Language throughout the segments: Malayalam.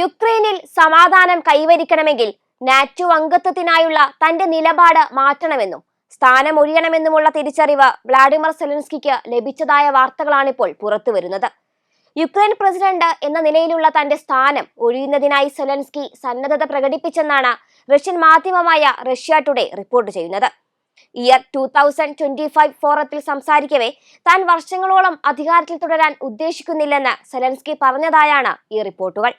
യുക്രൈനിൽ സമാധാനം കൈവരിക്കണമെങ്കിൽ നാറ്റോ അംഗത്വത്തിനായുള്ള തന്റെ നിലപാട് മാറ്റണമെന്നും സ്ഥാനമൊഴിയണമെന്നുമുള്ള തിരിച്ചറിവ് വ്ളാഡിമിർ സെലൻസ്കിക്ക് ലഭിച്ചതായ വാർത്തകളാണിപ്പോൾ പുറത്തുവരുന്നത്. യുക്രൈൻ പ്രസിഡന്റ് എന്ന നിലയിലുള്ള തന്റെ സ്ഥാനം ഒഴിയുന്നതിനായി സെലൻസ്കി സന്നദ്ധത പ്രകടിപ്പിച്ചെന്നാണ് റഷ്യൻ മാധ്യമമായ റഷ്യ ടുഡേ റിപ്പോർട്ട് ചെയ്യുന്നത്. Year two thousand twenty five ഫോറത്തിൽ സംസാരിക്കവേ താൻ വർഷങ്ങളോളം അധികാരത്തിൽ തുടരാൻ ഉദ്ദേശിക്കുന്നില്ലെന്ന് സെലൻസ്കി പറഞ്ഞതായാണ് ഈ റിപ്പോർട്ടുകൾ.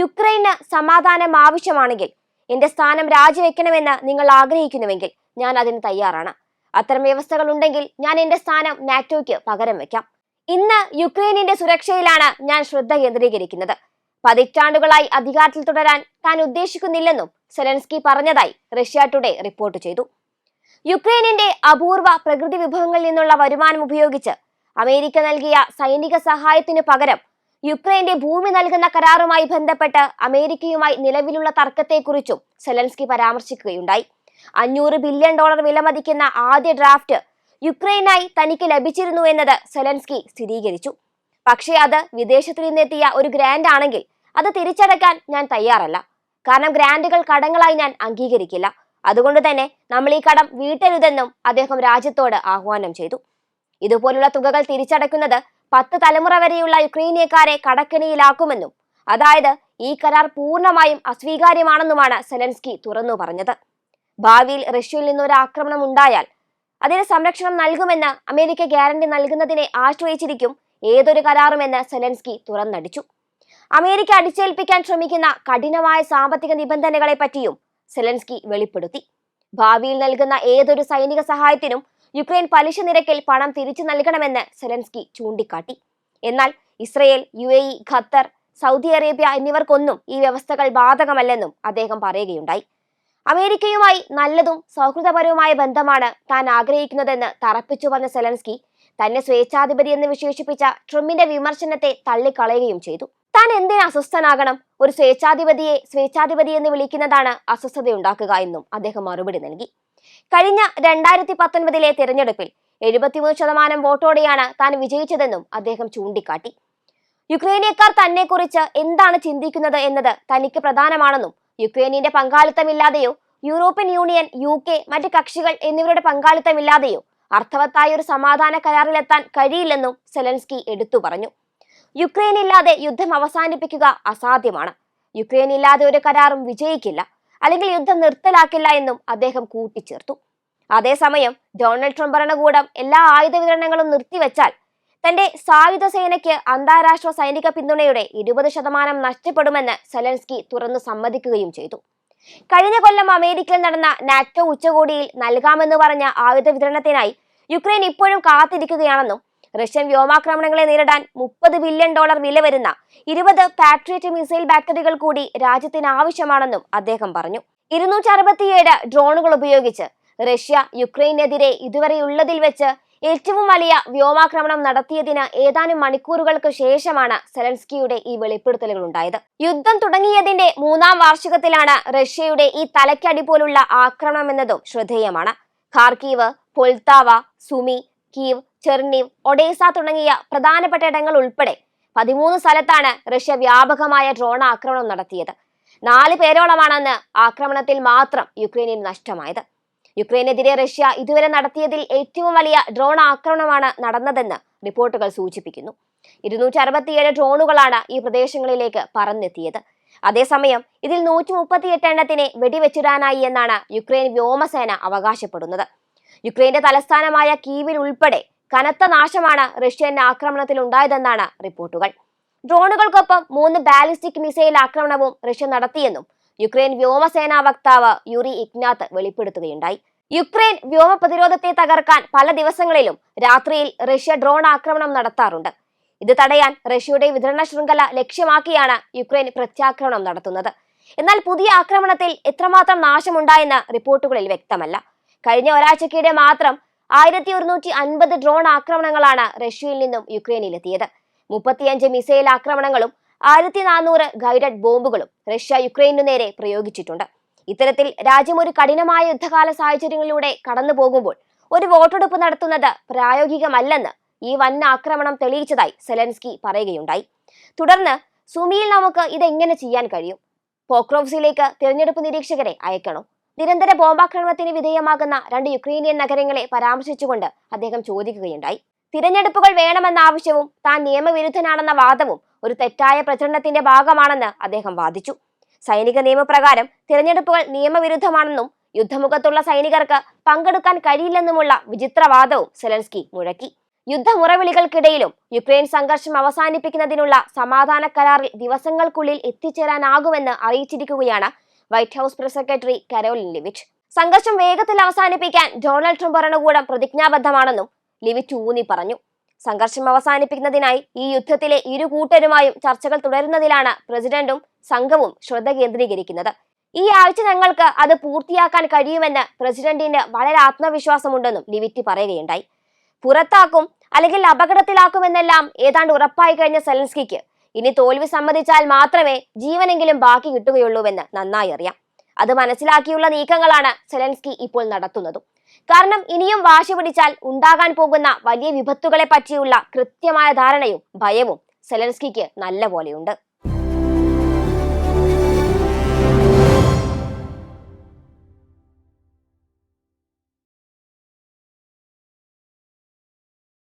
യുക്രൈന് സമാധാനം ആവശ്യമാണെങ്കിൽ എന്റെ സ്ഥാനം രാജിവെക്കണമെന്ന് നിങ്ങൾ ആഗ്രഹിക്കുന്നുവെങ്കിൽ ഞാൻ അതിന് തയ്യാറാണ്. അത്തരം വ്യവസ്ഥകൾ ഉണ്ടെങ്കിൽ ഞാൻ എന്റെ സ്ഥാനം നാറ്റോയ്ക്ക് പകരം വെക്കാം. ഇന്ന് യുക്രൈനിന്റെ സുരക്ഷയിലാണ് ഞാൻ ശ്രദ്ധ കേന്ദ്രീകരിക്കുന്നത്. പതിറ്റാണ്ടുകളായി അധികാരത്തിൽ തുടരാൻ താൻ ഉദ്ദേശിക്കുന്നില്ലെന്നും സെലൻസ്കി പറഞ്ഞതായി റഷ്യ ടുഡേ റിപ്പോർട്ട് ചെയ്തു. യുക്രൈനിന്റെ അപൂർവ പ്രകൃതി വിഭവങ്ങളിൽ നിന്നുള്ള വരുമാനം ഉപയോഗിച്ച് അമേരിക്ക നൽകിയ സൈനിക സഹായത്തിനു പകരം യുക്രൈന്റെ ഭൂമി നൽകുന്ന കരാറുമായി ബന്ധപ്പെട്ട് അമേരിക്കയുമായി നിലവിലുള്ള തർക്കത്തെക്കുറിച്ചും സെലൻസ്കി പരാമർശിക്കുകയുണ്ടായി. അഞ്ഞൂറ് ബില്യൺ ഡോളർ വിലമതിക്കുന്ന ആദ്യ ഡ്രാഫ്റ്റ് യുക്രൈനായി തനിക്ക് ലഭിച്ചിരുന്നു എന്നത് സെലൻസ്കി സ്ഥിരീകരിച്ചു. പക്ഷേ അത് വിദേശത്തു നിന്നെത്തിയ ഒരു ഗ്രാൻഡ് ആണെങ്കിൽ അത് തിരിച്ചടയ്ക്കാൻ ഞാൻ തയ്യാറല്ല. കാരണം ഗ്രാൻഡുകൾ കടങ്ങളായി ഞാൻ അംഗീകരിക്കില്ല. അതുകൊണ്ട് തന്നെ നമ്മൾ ഈ കടം വീട്ടരുതെന്നും അദ്ദേഹം രാജ്യത്തോട് ആഹ്വാനം ചെയ്തു. ഇതുപോലുള്ള തുകകൾ തിരിച്ചടയ്ക്കുന്നത് പത്ത് തലമുറ വരെയുള്ള യുക്രൈനിയക്കാരെ കടക്കെണിയിലാക്കുമെന്നും അതായത് ഈ കരാർ പൂർണമായും അസ്വീകാര്യമാണെന്നുമാണ് സെലൻസ്കി തുറന്നു പറഞ്ഞത്. ഭാവിയിൽ റഷ്യയിൽ നിന്നൊരു ആക്രമണം ഉണ്ടായാൽ അതിന് സംരക്ഷണം നൽകുമെന്ന് അമേരിക്ക ഗ്യാരണ്ടി നൽകുന്നതിനെ ആശ്രയിച്ചിരിക്കും ഏതൊരു കരാറുമെന്ന് സെലൻസ്കി തുറന്നടിച്ചു. അമേരിക്ക അടിച്ചേൽപ്പിക്കാൻ ശ്രമിക്കുന്ന കഠിനമായ സാമ്പത്തിക നിബന്ധനകളെ പറ്റിയും സെലൻസ്കി വെളിപ്പെടുത്തി. ഭാവിയിൽ നൽകുന്ന ഏതൊരു സൈനിക സഹായത്തിനും യുക്രൈൻ പലിശ നിരക്കിൽ പണം തിരിച്ചു നൽകണമെന്ന് സെലൻസ്കി ചൂണ്ടിക്കാട്ടി. എന്നാൽ Israel U A E Qatar Saudi Arabia എന്നിവർക്കൊന്നും ഈ വ്യവസ്ഥകൾ ബാധകമല്ലെന്നും അദ്ദേഹം പറയുകയുണ്ടായി. അമേരിക്കയുമായി നല്ലതും സൗഹൃദപരവുമായ ബന്ധമാണ് താൻ ആഗ്രഹിക്കുന്നതെന്ന് തറപ്പിച്ചു പറഞ്ഞ സെലൻസ്കി തന്നെ സ്വേച്ഛാധിപതി എന്ന് വിശേഷിപ്പിച്ച ട്രംപിന്റെ വിമർശനത്തെ തള്ളിക്കളയുകയും ചെയ്തു. താൻ എന്തിന് അസ്വസ്ഥനാകണം? ഒരു സ്വേച്ഛാധിപതിയെ സ്വേച്ഛാധിപതി എന്ന് വിളിക്കുന്നതാണ് അസ്വസ്ഥതയുണ്ടാക്കുക എന്നും അദ്ദേഹം മറുപടി നൽകി. കഴിഞ്ഞ രണ്ടായിരത്തി പത്തൊൻപതിലെ തിരഞ്ഞെടുപ്പിൽ എഴുപത്തിമൂന്ന് ശതമാനം വോട്ടോടെയാണ് താൻ വിജയിച്ചതെന്നും അദ്ദേഹം ചൂണ്ടിക്കാട്ടി. യുക്രൈനിയക്കാർ തന്നെക്കുറിച്ച് എന്താണ് ചിന്തിക്കുന്നത് എന്നത് തനിക്ക് പ്രധാനമാണെന്നും യുക്രൈനിന്റെ പങ്കാളിത്തമില്ലാതെയോ യൂറോപ്യൻ യൂണിയൻ യു കെ മറ്റ് കക്ഷികൾ എന്നിവരുടെ പങ്കാളിത്തമില്ലാതെയോ അർത്ഥവത്തായ ഒരു സമാധാന കരാറിലെത്താൻ കഴിയില്ലെന്നും സെലൻസ്കി എടുത്തു പറഞ്ഞു. യുക്രൈൻ ഇല്ലാതെ യുദ്ധം അവസാനിപ്പിക്കുക അസാധ്യമാണ്. യുക്രൈൻ ഇല്ലാതെ ഒരു കരാറും വിജയിക്കില്ല. അല്ലെങ്കിൽ യുദ്ധം നിർത്തലാക്കില്ല എന്നും അദ്ദേഹം കൂട്ടിച്ചേർത്തു. അതേസമയം ഡൊണാൾഡ് ട്രംപ് ഭരണകൂടം എല്ലാ ആയുധ വിതരണങ്ങളും നിർത്തിവെച്ചാൽ തന്റെ സായുധ സേനയ്ക്ക് അന്താരാഷ്ട്ര സൈനിക പിന്തുണയുടെ ഇരുപത് ശതമാനം നഷ്ടപ്പെടുമെന്ന് സെലൻസ്കി തുറന്നു സമ്മതിക്കുകയും ചെയ്തു. കഴിഞ്ഞ കൊല്ലം അമേരിക്കയിൽ നടന്ന നാറ്റോ ഉച്ചകോടിയിൽ നൽകാമെന്ന് പറഞ്ഞ ആയുധ വിതരണത്തിനായി യുക്രൈൻ ഇപ്പോഴും കാത്തിരിക്കുകയാണെന്നും റഷ്യൻ വ്യോമാക്രമണങ്ങളെ നേരിടാൻ മുപ്പത് ബില്യൺ ഡോളർ വില വരുന്ന ഇരുപത് പാട്രിയറ്റ് മിസൈൽ ബാറ്ററികൾ കൂടി രാജ്യത്തിന് ആവശ്യമാണെന്നും അദ്ദേഹം പറഞ്ഞു. ഇരുന്നൂറ്റി അറുപത്തിയേഴ് ഡ്രോണുകൾ ഉപയോഗിച്ച് റഷ്യ യുക്രൈനെതിരെ ഇതുവരെയുള്ളതിൽ വെച്ച് ഏറ്റവും വലിയ വ്യോമാക്രമണം നടത്തിയതിന് ഏതാനും മണിക്കൂറുകൾക്ക് ശേഷമാണ് സെലൻസ്കിയുടെ ഈ വെളിപ്പെടുത്തലുകൾ ഉണ്ടായത്. യുദ്ധം തുടങ്ങിയതിന്റെ മൂന്നാം വാർഷികത്തിലാണ് റഷ്യയുടെ ഈ തലയ്ക്കടി പോലുള്ള ആക്രമണം എന്നതും ശ്രദ്ധേയമാണ്. Kharkiv Poltava Sumy Kyiv Chernihiv Odesa തുടങ്ങിയ പ്രധാനപ്പെട്ട ഇടങ്ങൾ ഉൾപ്പെടെ പതിമൂന്ന് സ്ഥലത്താണ് റഷ്യ വ്യാപകമായ ഡ്രോൺ ആക്രമണം നടത്തിയത്. നാല് പേരോളമാണെന്ന് ആക്രമണത്തിൽ മാത്രം യുക്രൈനിൽ നഷ്ടമായത്. യുക്രൈനെതിരെ റഷ്യ ഇതുവരെ നടത്തിയതിൽ ഏറ്റവും വലിയ ഡ്രോൺ ആക്രമണമാണ് നടന്നതെന്ന് റിപ്പോർട്ടുകൾ സൂചിപ്പിക്കുന്നു. ഇരുന്നൂറ്റി അറുപത്തിയേഴ് ഡ്രോണുകളാണ് ഈ പ്രദേശങ്ങളിലേക്ക് പറന്നെത്തിയത്. അതേസമയം ഇതിൽ നൂറ്റി മുപ്പത്തിയെട്ട് എണ്ണത്തിനെ വെടിവെച്ചിടാനായി എന്നാണ് യുക്രൈൻ വ്യോമസേന അവകാശപ്പെടുന്നത്. യുക്രൈന്റെ തലസ്ഥാനമായ കീവിൽ ഉൾപ്പെടെ കനത്ത നാശമാണ് റഷ്യന്റെ ആക്രമണത്തിൽ ഉണ്ടായതെന്നാണ് റിപ്പോർട്ടുകൾ. ഡ്രോണുകൾക്കൊപ്പം മൂന്ന് ബാലിസ്റ്റിക് മിസൈൽ ആക്രമണവും റഷ്യ നടത്തിയെന്നും യുക്രൈൻ വ്യോമസേനാ വക്താവ് യുറി ഇഗ്നാത്ത് വെളിപ്പെടുത്തുകയുണ്ടായി. യുക്രൈൻ വ്യോമ പ്രതിരോധത്തെ തകർക്കാൻ പല ദിവസങ്ങളിലും രാത്രിയിൽ റഷ്യ ഡ്രോൺ ആക്രമണം നടത്താറുണ്ട്. ഇത് തടയാൻ റഷ്യയുടെ വിതരണ ശൃംഖല ലക്ഷ്യമാക്കിയാണ് യുക്രൈൻ പ്രത്യാക്രമണം നടത്തുന്നത്. എന്നാൽ പുതിയ ആക്രമണത്തിൽ എത്രമാത്രം നാശമുണ്ടായെന്ന് റിപ്പോർട്ടുകളിൽ വ്യക്തമല്ല. കഴിഞ്ഞ ഒരാഴ്ചക്കിടെ മാത്രം ആയിരത്തി ഒരുന്നൂറ്റി അൻപത് ഡ്രോൺ ആക്രമണങ്ങളാണ് റഷ്യയിൽ നിന്നും യുക്രൈനിലെത്തിയത്. മുപ്പത്തിയഞ്ച് മിസൈൽ ആക്രമണങ്ങളും ആയിരത്തി നാനൂറ് ഗൈഡഡ് ബോംബുകളും റഷ്യ യുക്രൈനു നേരെ പ്രയോഗിച്ചിട്ടുണ്ട്. ഇത്തരത്തിൽ രാജ്യം ഒരു കഠിനമായ യുദ്ധകാല സാഹചര്യങ്ങളിലൂടെ കടന്നു പോകുമ്പോൾ ഒരു വോട്ടെടുപ്പ് നടത്തുന്നത് പ്രായോഗികമല്ലെന്ന് ഈ വൻ ആക്രമണം തെളിയിച്ചതായി സെലൻസ്കി പറയുകയുണ്ടായി. തുടർന്ന് സുമിയിൽ നമുക്ക് ഇതെങ്ങനെ ചെയ്യാൻ കഴിയും? പോക്രോവ്സിലേക്ക് തിരഞ്ഞെടുപ്പ് നിരീക്ഷകരെ അയക്കണം? നിരന്തര ബോംബാക്രമണത്തിന് വിധേയമാകുന്ന രണ്ട് യുക്രൈനിയൻ നഗരങ്ങളെ പരാമർശിച്ചുകൊണ്ട് അദ്ദേഹം ചോദിക്കുകയുണ്ടായി. തിരഞ്ഞെടുപ്പുകൾ വേണമെന്ന ആവശ്യവും താൻ നിയമവിരുദ്ധനാണെന്ന വാദവും ഒരു തെറ്റായ പ്രചരണത്തിന്റെ ഭാഗമാണെന്ന് അദ്ദേഹം വാദിച്ചു. സൈനിക നിയമപ്രകാരം തിരഞ്ഞെടുപ്പുകൾ നിയമവിരുദ്ധമാണെന്നും യുദ്ധമുഖത്തുള്ള സൈനികർക്ക് പങ്കെടുക്കാൻ കഴിയില്ലെന്നുമുള്ള വിചിത്രവാദവും സെലൻസ്കി മുഴക്കി. യുദ്ധമുറവിളികൾക്കിടയിലും യുക്രൈൻ സംഘർഷം അവസാനിപ്പിക്കുന്നതിനുള്ള സമാധാന കരാറിൽ ദിവസങ്ങൾക്കുള്ളിൽ എത്തിച്ചേരാനാകുമെന്ന് അറിയിച്ചിരിക്കുകയാണ് White House press secretary Karoline Leavitt സംഘർഷം വേഗത്തിൽ അവസാനിപ്പിക്കാൻ ഡൊണാൾഡ് ട്രംപ് ഭരണകൂടം പ്രതിജ്ഞാബദ്ധമാണെന്നും ലിവിറ്റ് ഊന്നി പറഞ്ഞു. സംഘർഷം അവസാനിപ്പിക്കുന്നതിനായി ഈ യുദ്ധത്തിലെ ഇരു കൂട്ടരുമായും ചർച്ചകൾ തുടരുന്നതിലാണ് പ്രസിഡന്റും സംഘവും ശ്രദ്ധ കേന്ദ്രീകരിക്കുന്നത്. ഈ ആഴ്ച ഞങ്ങൾക്ക് അത് പൂർത്തിയാക്കാൻ കഴിയുമെന്ന് പ്രസിഡന്റിന് വളരെ ആത്മവിശ്വാസമുണ്ടെന്നും ലിവിറ്റി പറയുകയുണ്ടായി. പുറത്താക്കും അല്ലെങ്കിൽ അപകടത്തിലാക്കുമെന്നെല്ലാം ഏതാണ്ട് ഉറപ്പായി കഴിഞ്ഞ സെലൻസ്കിക്ക് ഇനി തോൽവി സമ്മതിച്ചാൽ മാത്രമേ ജീവനെങ്കിലും ബാക്കി കിട്ടുകയുള്ളൂവെന്ന് നന്നായി അറിയാം. അത് മനസ്സിലാക്കിയുള്ള നീക്കങ്ങളാണ് സെലൻസ്കി ഇപ്പോൾ നടത്തുന്നതും. കാരണം ഇനിയും വാശി പിടിച്ചാൽ ഉണ്ടാകാൻ പോകുന്ന വലിയ വിപത്തുകളെ പറ്റിയുള്ള കൃത്യമായ ധാരണയും ഭയവും സെലൻസ്കിക്ക് നല്ല പോലെയുണ്ട്